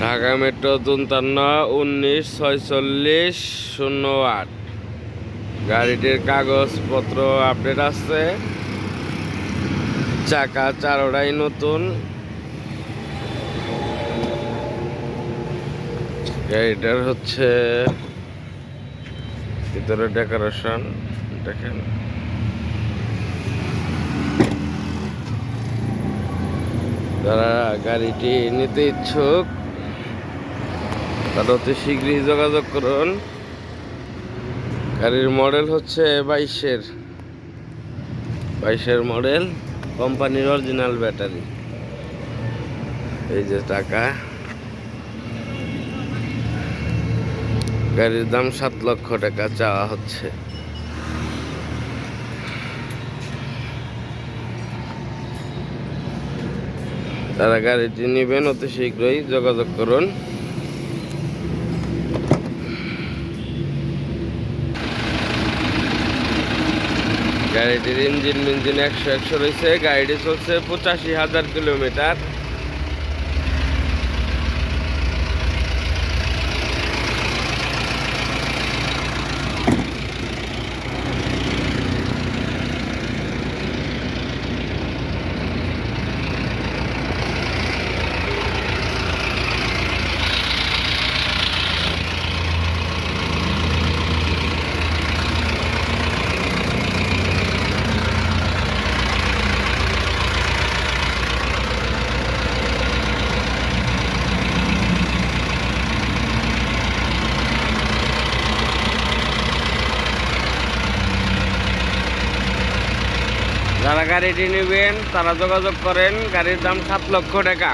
Dhaka metro তুন্তান্ন উনিশ, ছয়চল্লিশ, শূন্য আট। গাড়িটির কাগজপত্র আপডেট আছে। চাকা চারোটাই নতুন। গাড়িটার হচ্ছে ভিতরে ডেকোরেশন, দেখেন। যারা গাড়িটি নিতে ইচ্ছুক তারা অতি শীঘ্রই যোগাযোগ করুন। গাড়ির মডেল হচ্ছে বাইশের। বাইশের মডেল, কোম্পানির অরিজিনাল ব্যাটারি। এই যে টাকা। গাড়ির দাম সাত লক্ষ টাকা চাওয়া হচ্ছে। তারা গাড়িটি নেবেন, অতি শীঘ্রই যোগাযোগ করুন। গাড়িটির ইঞ্জিন মিঞ্জিন একশো একশো রয়েছে। গাড়িটি চলছে পঁচাশি হাজার কিলোমিটার। যারা গাড়িটি নেবেন তারা যোগাযোগ করেন গাড়ির দাম সাত লক্ষ টাকা।